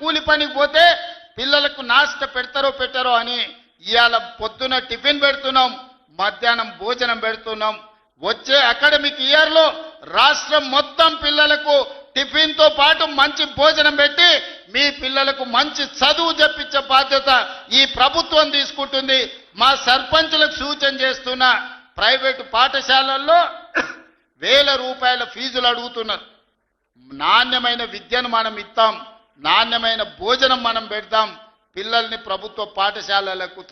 కూలి పనికి పోతే పిల్లలకు నాస్త పెడతారో పెట్టారో అని ఇవాళ పొద్దున టిఫిన్ పెడుతున్నాం మధ్యాహ్నం భోజనం పెడుతున్నాం. వచ్చే అకాడమిక్ ఇయర్లో రాష్ట్రం మొత్తం పిల్లలకు టిఫిన్తో పాటు మంచి భోజనం పెట్టి మీ పిల్లలకు మంచి చదువు చెప్పించే బాధ్యత ఈ ప్రభుత్వం తీసుకుంటుంది. మా సర్పంచులకు సూచన చేస్తున్న ప్రైవేటు పాఠశాలల్లో వేల రూపాయల ఫీజులు అడుగుతున్నారు. నాణ్యమైన విద్యను మనం ఇస్తాం. నాణ్యమైన భోజనం మనం పెడతాం. పిల్లల్ని ప్రభుత్వ పాఠశాలలకు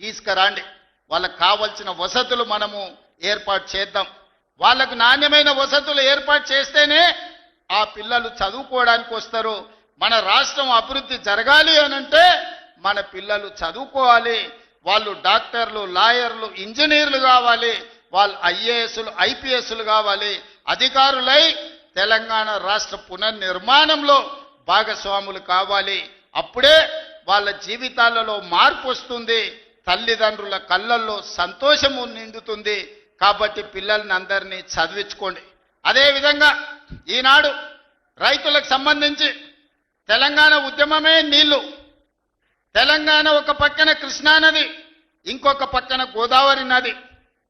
తీసుకురండి. వాళ్ళకు కావలసిన వసతులు మనము ఏర్పాటు చేద్దాం. వాళ్ళకు నాణ్యమైన వసతులు ఏర్పాటు చేస్తేనే ఆ పిల్లలు చదువుకోవడానికి వస్తారు. మన రాష్ట్రం అభివృద్ధి జరగాలి అనంటే మన పిల్లలు చదువుకోవాలి. వాళ్ళు డాక్టర్లు లాయర్లు ఇంజనీర్లు కావాలి. వాళ్ళు ఐఏఎస్లు ఐపీఎస్లు కావాలి. అధికారులై తెలంగాణ రాష్ట్ర పునర్నిర్మాణంలో భాగస్వాములు కావాలి. అప్పుడే వాళ్ళ జీవితాలలో మార్పు వస్తుంది. తల్లిదండ్రుల కళ్ళల్లో సంతోషము నిండుతుంది. కాబట్టి పిల్లల్ని అందరినీ చదివించుకోండి. అదేవిధంగా ఈనాడు రైతులకు సంబంధించి తెలంగాణ ఉద్యమమే నీళ్ళు. తెలంగాణ ఒక పక్కన కృష్ణానది ఇంకొక పక్కన గోదావరి నది.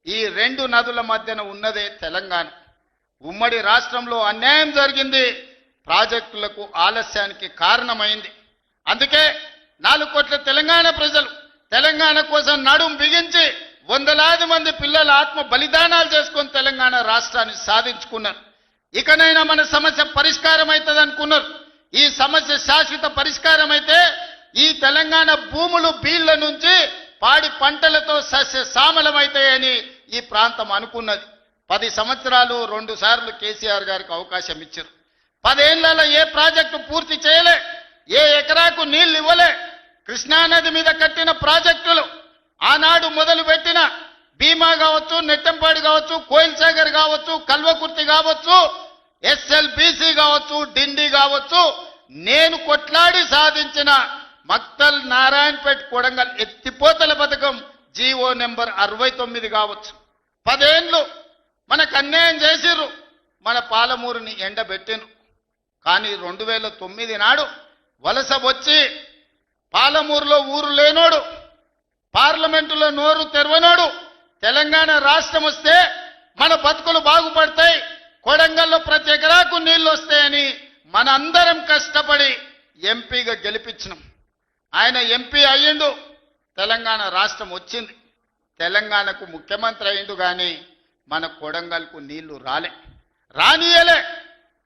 ఈ రెండు నదుల మధ్యన ఉన్నదే తెలంగాణ. ఉమ్మడి రాష్ట్రంలో అన్యాయం జరిగింది. ప్రాజెక్టులకు ఆలస్యానికి కారణమైంది. అందుకే నాలుగు కోట్ల తెలంగాణ ప్రజలు తెలంగాణ కోసం నడుం బిగించి వందలాది మంది పిల్లల ఆత్మ బలిదానాలు చేసుకొని తెలంగాణ రాష్ట్రాన్ని సాధించుకున్నారు. ఇకనైనా మన సమస్య పరిష్కారం అవుతుంది అనుకున్నారు ఈ సమస్య శాశ్వత పరిష్కారం అయితే ఈ తెలంగాణ భూములు బీళ్ళ నుంచి పాడి పంటలతో సస్య సామలమైతాయని ఈ ప్రాంతం అనుకున్నది. పది సంవత్సరాలు రెండు సార్లు కేసీఆర్ గారికి అవకాశం ఇచ్చారు. పదేళ్ళలో ఏ ప్రాజెక్టు పూర్తి చేయలే ఏ ఎకరాకు నీళ్ళు ఇవ్వలే. కృష్ణానది మీద కట్టిన ప్రాజెక్టులు ఆనాడు మొదలు పెట్టిన భీమా కావచ్చు నెట్టంపాడు కావచ్చు కోయిల్ సాగర్ కావచ్చు కల్వకుర్తి కావచ్చు ఎస్ఎల్బిసి కావచ్చు డిండి కావచ్చు నేను కొట్లాడి సాధించిన మక్తల్ నారాయణపేట కొడంగల్ ఎత్తిపోతల పథకం జీవో నెంబర్ అరవై తొమ్మిది కావచ్చు. పదేండ్లు మనకు అన్యాయం చేసిర్రు మన పాలమూరుని ఎండబెట్టిను కానీ రెండు వేల తొమ్మిది నాడు వలస వచ్చి పాలమూరులో ఊరు లేనోడు పార్లమెంటులో నోరు తెరవనోడు తెలంగాణ రాష్ట్రం వస్తే మన బతుకులు బాగుపడతాయి కొడంగల్లో ప్రతి ఎకరాకు నీళ్ళు వస్తాయని మనందరం కష్టపడి ఎంపీగా గెలిపించినాం. ఆయన ఎంపీ అయ్యిండు తెలంగాణ రాష్ట్రం వచ్చింది. తెలంగాణకు ముఖ్యమంత్రి అయిండు కానీ మన కొడంగల్కు నీళ్ళు రాలే రానియలే.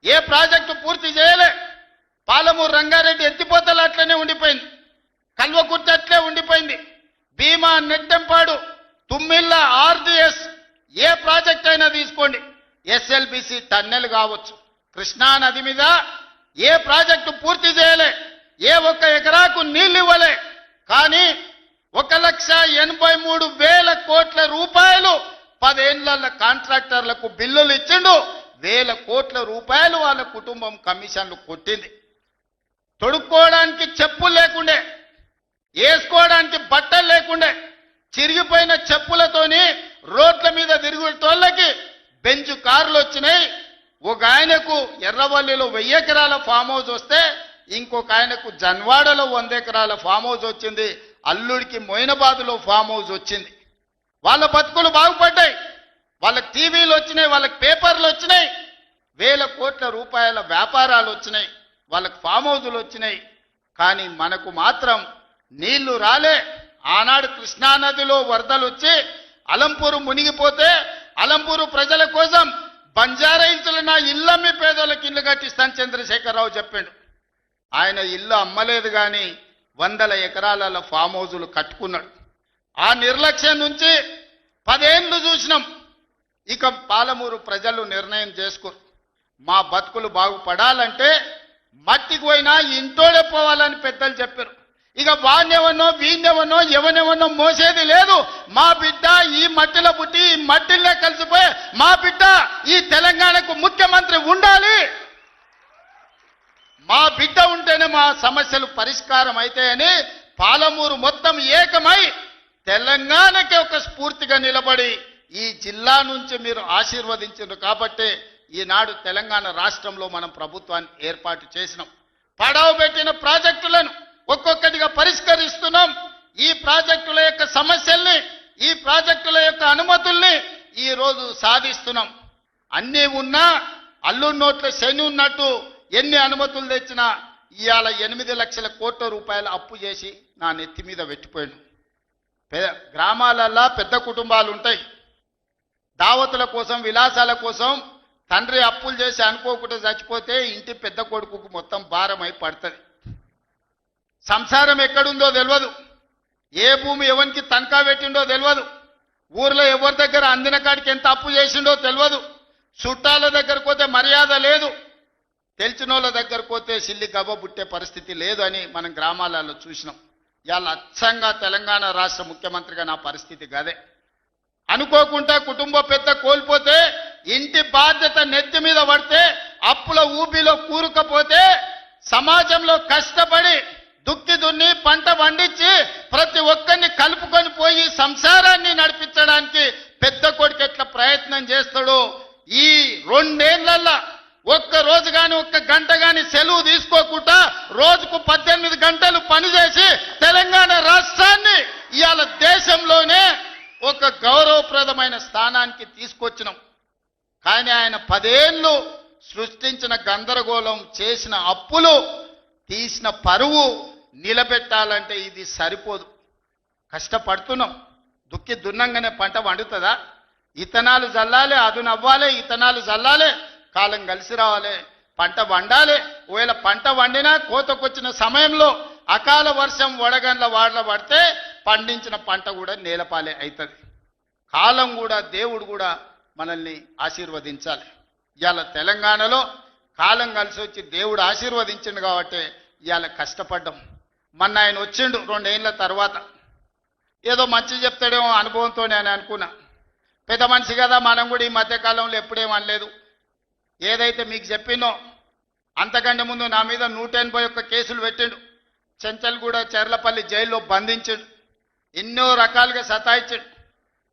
ఏ ప్రాజెక్టు పూర్తి చేయలే. పాలమూరు రంగారెడ్డి ఎత్తిపోతలు అట్లనే ఉండిపోయింది. కల్వకుర్తి అట్లే ఉండిపోయింది. భీమా నెట్టెంపాడు తుమ్మిళ్ళ ఆర్డిఎస్. ఏ ప్రాజెక్ట్ అయినా తీసుకోండి. ఎస్ఎల్బిసి టన్నెల్ కావచ్చు. కృష్ణా నది మీద ఏ ప్రాజెక్టు పూర్తి చేయలే. ఏ ఒక్క ఎకరాకు నీళ్ళు ఇవ్వలే. కానీ ఒక లక్ష ఎనభై మూడు వేల కోట్ల రూపాయలు పదేళ్ళ కాంట్రాక్టర్లకు బిల్లులు ఇచ్చిండు. వేల కోట్ల రూపాయలు వాళ్ళ కుటుంబం కమిషన్లు కొట్టింది. తొడుక్కోవడానికి చెప్పులు లేకుండే వేసుకోవడానికి బట్టలు లేకుండే చిరిగిపోయిన చెప్పులతోని రోడ్ల మీద తిరుగుతోళ్ళకి బెంచ్ కార్లు వచ్చినాయి. ఒక ఆయనకు ఎర్రవల్లిలో వెయ్యి ఎకరాల ఫామ్ హౌస్ వస్తే ఇంకొక ఆయనకు జన్వాడలో వంద ఎకరాల ఫామ్ హౌస్ వచ్చింది. అల్లుడికి మొయినబాదులో ఫామ్ హౌస్ వచ్చింది. వాళ్ళ బతుకులు బాగుపడ్డాయి. వాళ్ళకి టీవీలు వచ్చినాయి వాళ్ళకి పేపర్లు వచ్చినాయి వేల కోట్ల రూపాయల వ్యాపారాలు వచ్చినాయి వాళ్ళకి ఫామ్ హౌజులు వచ్చినాయి. కానీ మనకు మాత్రం నీళ్ళు రాలే. ఆనాడు కృష్ణానదిలో వరదలు వచ్చి అలంపూరు మునిగిపోతే అలంపూరు ప్రజల కోసం బంజారా హిల్స్లో నా ఇల్లమ్మి పేదోళ్ళకి ఇల్లు కట్టిస్తాను చంద్రశేఖరరావు చెప్పాడు. ఆయన ఇల్లు అమ్మలేదు కానీ వందల ఎకరాల ఫామ్ హౌజులు కట్టుకున్నాడు. ఆ నిర్లక్ష్యం నుంచి పదేళ్ళు చూసినాం. ఇక పాలమూరు ప్రజలు నిర్ణయం చేసుకోరు మా బతుకులు బాగుపడాలంటే మట్టికి పోయినా ఇంటోడే పోవాలని పెద్దలు చెప్పారు. ఇక వాణ్యవనో వీణ్యవనో ఎవనెవనో మోసేది లేదు. మా బిడ్డ ఈ మట్టిలో పుట్టి ఈ మట్టిలో కలిసిపోయి మా బిడ్డ ఈ తెలంగాణకు ముఖ్యమంత్రి ఉండాలి. మా బిడ్డ ఉంటేనే మా సమస్యలు పరిష్కారం అవుతాయని పాలమూరు మొత్తం ఏకమై తెలంగాణకి ఒక స్ఫూర్తిగా నిలబడి ఈ జిల్లా నుంచి మీరు ఆశీర్వదించారు కాబట్టి ఈనాడు తెలంగాణ రాష్ట్రంలో మనం ప్రభుత్వాన్ని ఏర్పాటు చేసినాం. పడవ పెట్టిన ప్రాజెక్టులను ఒక్కొక్కటిగా పరిష్కరిస్తున్నాం. ఈ ప్రాజెక్టుల యొక్క సమస్యల్ని ఈ ప్రాజెక్టుల యొక్క అనుమతుల్ని ఈరోజు సాధిస్తున్నాం. అన్నీ ఉన్నా అల్లు నోట్ల శని ఉన్నట్టు ఎన్ని అనుమతులు తెచ్చినా ఇవాళ ఎనిమిది లక్షల కోట్ల రూపాయలు అప్పు చేసి నా నెత్తి మీద పెట్టిపోయాను పె- గ్రామాలల్లో పెద్ద కుటుంబాలు ఉంటాయి దావతుల కోసం విలాసాల కోసం తండ్రి అప్పులు చేసి అనుకోకుండా చచ్చిపోతే ఇంటి పెద్ద కొడుకుకు మొత్తం భారమై పడుతుంది. సంసారం ఎక్కడుందో తెలియదు ఏ భూమి ఎవరికి తనఖా పెట్టిండో తెలియదు ఊర్లో ఎవరి దగ్గర అందిన కాడికి ఎంత అప్పు చేసిండో తెలియదు చుట్టాల దగ్గర పోతే మర్యాద లేదు. తెలిసిన వాళ్ళ పోతే సిల్లి గవ్వ పుట్టే పరిస్థితి లేదు అని మనం గ్రామాలలో చూసినాం. ఇవాళ అచ్చంగా తెలంగాణ రాష్ట్ర ముఖ్యమంత్రిగా నా పరిస్థితి గదే. అనుకోకుండా కుటుంబ పెద్ద కోల్పోతే ఇంటి బాధ్యత నెత్తి మీద పడితే అప్పుల ఊబిలో కూరుకపోతే సమాజంలో కష్టపడి దుక్కి దున్ని పంట పండించి ప్రతి ఒక్కరిని కలుపుకొని పోయి సంసారాన్ని నడిపించడానికి పెద్ద కొడుకు ఎట్లా ప్రయత్నం చేస్తాడో ఈ రెండేళ్ళల్లా ఒక్క రోజు కానీ ఒక్క గంట కానీ సెలవు తీసుకోకుండా రోజుకు పద్దెనిమిది గంటలు పనిచేసి తెలంగాణ రాష్ట్రాన్ని ఇవాళ దేశంలోనే ఒక గౌరవప్రదమైన స్థానానికి తీసుకొచ్చినాం. కానీ ఆయన పదేళ్ళు సృష్టించిన గందరగోళం చేసిన అప్పులు తీసిన పరువు నిలబెట్టాలంటే ఇది సరిపోదు. కష్టపడుతున్నాం. దుక్కి దున్నంగానే పంట వండుతుందా ఇతనాలు జల్లాలి అదునవ్వాలి ఇతనాలు జల్లాలి కాలం కలిసి రావాలి పంట వండాలి ఒకవేళ పంట వండినా కోతకొచ్చిన సమయంలో అకాల వర్షం వడగండ్ల వాడల పడితే పండించిన పంట కూడా నేలపాలే అవుతుంది కాలం కూడా దేవుడు కూడా మనల్ని ఆశీర్వదించాలి. ఇవాళ తెలంగాణలో కాలం కలిసి వచ్చి దేవుడు ఆశీర్వదించిండు కాబట్టి ఇవాళ కష్టపడ్డాం. మొన్న ఆయన వచ్చిండు రెండేళ్ళ తర్వాత. ఏదో మంచి చెప్తాడేమో అనుభవంతో నేను అనుకున్నా. పెద్ద మనిషి కదా మనం కూడా ఈ మధ్యకాలంలో ఎప్పుడేం అనలేదు. ఏదైతే మీకు చెప్పినో అంతకంటే ముందు నా మీద నూట ఎనభై ఒక్క కేసులు పెట్టిండు. చెంచల్గూడ చెర్లపల్లి జైల్లో బంధించాడు. ఎన్నో రకాలుగా సతాయించాడు.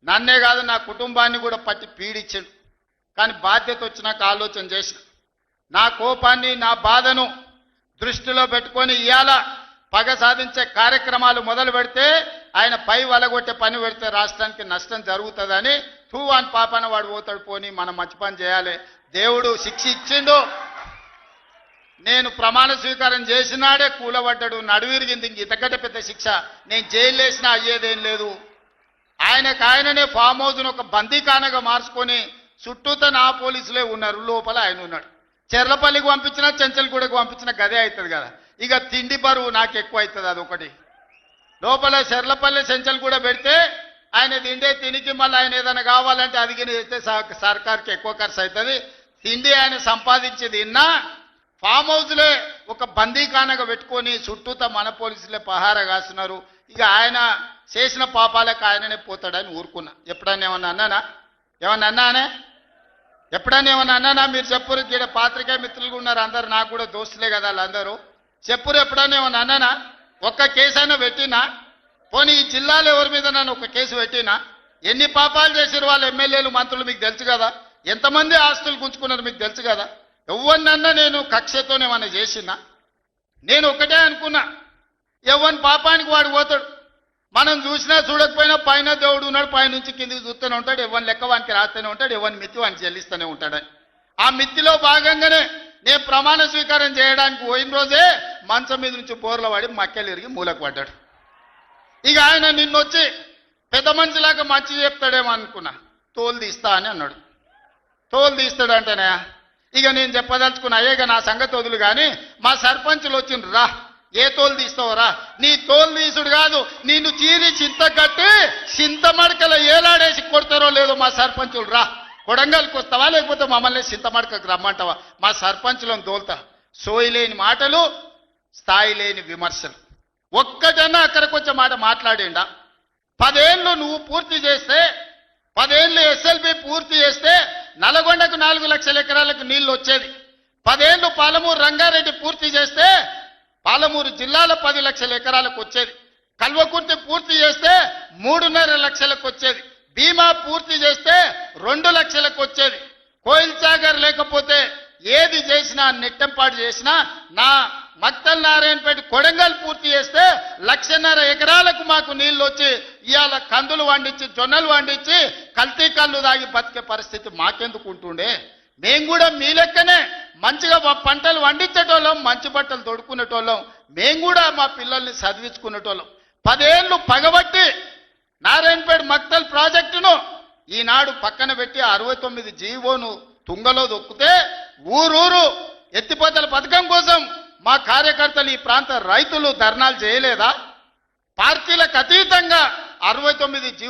నన్నే కాదు నా కుటుంబాన్ని కూడా పట్టి పీడించాడు. కానీ బాధ్యత వచ్చినాక ఆలోచన చేసిన. నా కోపాన్ని నా బాధను దృష్టిలో పెట్టుకొని ఇవాళ పగ సాధించే కార్యక్రమాలు మొదలు పెడితే ఆయన పై వలగొట్టే పని పెడితే రాష్ట్రానికి నష్టం జరుగుతుందని తూవాన్ అని పాపన వాడు పోతాడు పోని మనం మంచి పని చేయాలి. దేవుడు శిక్ష ఇచ్చిండు నేను ప్రమాణ స్వీకారం చేసినాడే కూలబడ్డాడు నడువిరిగింది. ఇంక పెద్ద శిక్ష. నేను జైలు వేసినా అయ్యేదేం లేదు. ఆయనకు ఆయననే ఫామ్ హౌస్ను ఒక బందీకానగా మార్చుకొని చుట్టూతో నా పోలీసులే ఉన్నారు. లోపల ఆయన ఉన్నాడు. చెర్లపల్లికి పంపించినా చెంచల్గూడకు పంపించిన గదే అవుతుంది కదా. ఇక తిండి బరువు నాకు ఎక్కువ అవుతుంది అదొకటి. లోపల చెర్లపల్లి చెంచల్గూడ పెడితే ఆయన తిండే తినికి మళ్ళీ ఆయన ఏదైనా కావాలంటే అది చేస్తే సర్కార్కి ఎక్కువ ఖర్చు అవుతుంది. తిండి ఆయన సంపాదించేది తిన్నా ఫామ్ హౌస్లే ఒక బందీఖానగా పెట్టుకొని చుట్టూతా మన పోలీసులే పహారా కాస్తున్నారు. ఇక ఆయన చేసిన పాపాలకు ఆయననే పోతాడని ఊరుకున్నా. ఎప్పుడన్నా ఏమన్నా అన్నానా? ఏమన్నా అన్నానే? ఎప్పుడన్నా ఏమన్నా అన్నానా? మీరు చెప్పురు ఇక్కడ పాత్రికా మిత్రులు ఉన్నారు. అందరు నాకు కూడా దోస్తులే కదా వాళ్ళందరూ. చెప్పురు ఎప్పుడన్నా ఏమన్నా అన్నానా? ఒక్క కేసు అయినా పెట్టినా? పోనీ ఈ జిల్లాలో ఎవరి మీద నన్ను ఒక కేసు పెట్టినా? ఎన్ని పాపాలు చేసారు వాళ్ళ ఎమ్మెల్యేలు మంత్రులు మీకు తెలుసు కదా? ఎంతమంది ఆస్తులు గుంజుకున్నారు మీకు తెలుసు కదా? ఎవరినన్నా నేను కక్షతోనేమన్నా చేసినా? నేను ఒకటే అనుకున్నా. ఎవరి పాపానికి వాడు పోతాడు. మనం చూసినా చూడకపోయినా పైన దేవుడు ఉన్నాడు పైనుంచి కిందికి చూస్తూనే ఉంటాడు. ఎవరి లెక్క వానికి రాస్తూనే ఉంటాడు ఎవరి మిత్తి వానికి చెల్లిస్తూనే ఉంటాడని ఆ మిత్తిలో భాగంగానే నేను ప్రమాణ స్వీకారం చేయడానికి పోయిన రోజే మంచం మీద నుంచి బోర్ల పడి మక్కెలు ఇరిగి మూలకు పడ్డాడు. ఇక ఆయన నిన్నొచ్చి పెద్ద మనిషిలాగా మంచి చెప్తాడేమో అనుకున్నా. తోలు తీస్తా అని అన్నాడు. తోలు తీస్తాడంటేనే ఇక నేను చెప్పదలుచుకున్న అయ్యేగా నా సంగతి వదులు కానీ మా సర్పంచులు వచ్చిండ్రు రా. ఏ తోలు తీస్తావురా నీ తోలు తీసుడు కాదు నిన్ను చీరి చింత కట్టి చింత మడకల ఏలాడేసి కొడతారో లేదో మా సర్పంచులు రా. కొడంగల్కి వస్తావా లేకపోతే మమ్మల్ని చింత మడకకు రమ్మంటావా? మా సర్పంచులను తోలుతా. సోయి లేని మాటలు స్థాయి లేని విమర్శలు. ఒక్కటన్నా అక్కడికి వచ్చే మాట మాట్లాడిండా? పదేళ్ళు నువ్వు పూర్తి చేస్తే పదేళ్ళు ఎస్ఎల్బి పూర్తి చేస్తే నల్గొండకు నాలుగు లక్షల ఎకరాలకు నీళ్ళు వచ్చేది. పదేళ్ళు పాలమూరు రంగారెడ్డి పూర్తి చేస్తే పాలమూరు జిల్లాలో పది లక్షల ఎకరాలకు వచ్చేది. కల్వకుర్తి పూర్తి చేస్తే మూడున్నర లక్షలకు వచ్చేది. బీమా పూర్తి చేస్తే రెండు లక్షలకు వచ్చేది. కోయిల్ సాగర్ లేకపోతే ఏది చేసినా నెట్టంపాటు చేసినా నా మక్తల్ నారాయణపేట కొడంగల్ పూర్తి చేస్తే లక్షన్నర ఎకరాలకు మాకు నీళ్ళు వచ్చి ఇవాళ కందులు వండించి జొన్నలు వండించి కల్తీ కళ్ళు దాగి బతికే పరిస్థితి మాకెందుకు ఉంటుండే? మేము కూడా మీ లెక్కనే మంచిగా పంటలు వండించేటోళ్ళం మంచి బట్టలు తొడుక్కునేటోళ్ళం. మేము కూడా మా పిల్లల్ని చదివించుకునేటోళ్ళం. పదేళ్ళు పగబట్టి నారాయణపేట మక్తల్ ప్రాజెక్టును ఈనాడు పక్కన పెట్టి అరవై తొమ్మిది జీవోను తుంగలో దొక్కితే ఊరూరు ఎత్తిపోతల పథకం కోసం మా కార్యకర్తలు ఈ ప్రాంత రైతులు ధర్నాలు చేయలేదా? పార్టీలకు అతీతంగా అరవై తొమ్మిది జీవో